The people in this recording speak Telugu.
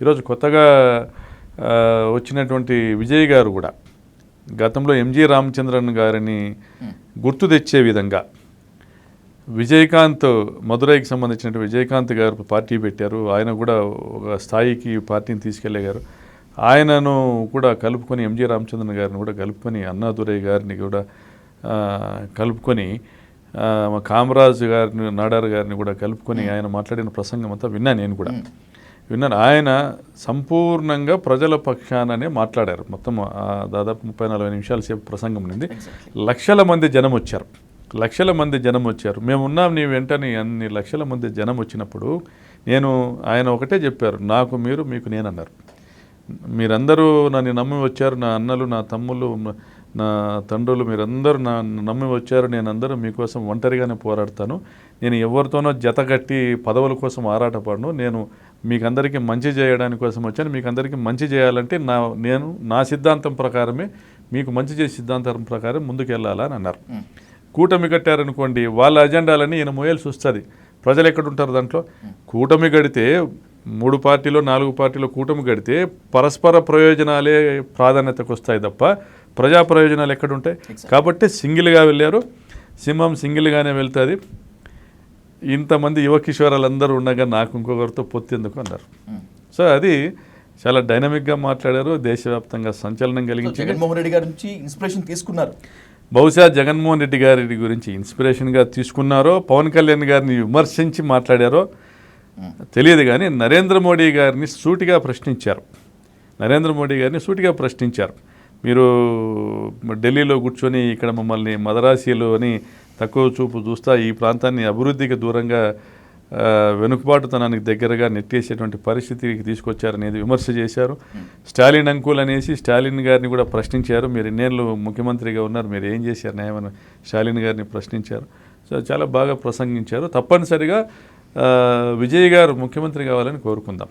ఈరోజు కొత్తగా వచ్చినటువంటి విజయ్ గారు కూడా గతంలో ఎంజి రామచంద్రన్ గారిని గుర్తు తెచ్చే విధంగా విజయకాంత్ మదురైకి సంబంధించిన విజయకాంత్ గారు పార్టీ పెట్టారు. ఆయన కూడా ఒక స్థాయికి పార్టీని తీసుకెళ్ళగారు ఆయనను కూడా కలుపుకొని ఎంజి రామచంద్రన్ గారిని కూడా కలుపుకొని అన్నాదురై గారిని కూడా కలుపుకొని కామరాజు గారిని నాడార్ గారిని కూడా కలుపుకొని ఆయన మాట్లాడిన ప్రసంగం అంతా విన్నాను నేను కూడా. విన్నాను ఆయన సంపూర్ణంగా ప్రజల పక్షాననే మాట్లాడారు. మొత్తం దాదాపు ముప్పై నలభై నిమిషాల సేపు ప్రసంగం ఉంది లక్షల మంది జనం వచ్చారు. లక్షల మంది జనం వచ్చారు. మేము ఉన్నాం నీ వెంటనే అన్ని లక్షల మంది జనం వచ్చినప్పుడు నేను ఆయన ఒకటే చెప్పారు. నాకు మీరు మీకు నేను అన్నారు మీరందరూ నన్ను నమ్మి వచ్చారు. నా అన్నలు నా తమ్ముళ్ళు నా తండ్రులు మీరందరూ నా నమ్మి వచ్చారు. నేను అందరూ మీకోసం ఒంటరిగానే పోరాడతాను. నేను ఎవరితోనో జతగట్టి పదవుల కోసం ఆరాటపడను. నేను మీకందరికీ మంచి చేయడానికి కోసం వచ్చాను. మీకు అందరికీ మంచి చేయాలంటే నా నేను నా సిద్ధాంతం ప్రకారమే మీకు మంచి చేసే సిద్ధాంతం ప్రకారం ముందుకు వెళ్ళాలని అన్నారు. కూటమి కట్టారనుకోండి వాళ్ళ అజెండాలని ఈయన మోయాల్సి వస్తుంది. ప్రజలు ఎక్కడ ఉంటారు దాంట్లో కూటమి గడితే మూడు పార్టీలో నాలుగు పార్టీలో కూటమి గడితే పరస్పర ప్రయోజనాలే ప్రాధాన్యతకు వస్తాయి తప్ప ప్రజా ప్రయోజనాలు ఎక్కడ ఉంటాయి కాబట్టి సింగిల్గా వెళ్ళారు. సింహం సింగిల్గానే వెళ్తుంది. ఇంతమంది యువ కిషోరాలందరూ ఉండగా నాకు ఇంకొకరితో పొత్తెందుకు అన్నారు. సో అది చాలా డైనమిక్గా మాట్లాడారు దేశవ్యాప్తంగా సంచలనం సో కలిగించింది. జగన్మోహన్ రెడ్డి గారి నుంచి ఇన్స్పిరేషన్ తీసుకున్నారు. బహుశా జగన్మోహన్ రెడ్డి గారి గురించి ఇన్స్పిరేషన్గా తీసుకున్నారో పవన్ కళ్యాణ్ గారిని విమర్శించి మాట్లాడారో తెలియదు కానీ నరేంద్ర మోడీ గారిని సూటిగా ప్రశ్నించారు. నరేంద్ర మోడీ గారిని సూటిగా ప్రశ్నించారు. మీరు ఢిల్లీలో కూర్చొని ఇక్కడ మమ్మల్ని మదరాసీలు అని తక్కువ చూపు చూస్తా ఈ ప్రాంతాన్ని అభివృద్ధికి దూరంగా వెనుకబాటుతనానికి దగ్గరగా నెట్టేసేటువంటి పరిస్థితికి తీసుకొచ్చారనేది విమర్శ చేశారు. స్టాలిన్ అంకుల్ అనేసి స్టాలిన్ గారిని కూడా ప్రశ్నించారు. మీరు ఎన్నేళ్ళు ముఖ్యమంత్రిగా ఉన్నారు మీరు ఏం చేశారు న్యాయమని స్టాలిన్ గారిని ప్రశ్నించారు. సో చాలా బాగా ప్రసంగించారు. తప్పనిసరిగా విజయ్ గారు ముఖ్యమంత్రి కావాలని కోరుకుందాం.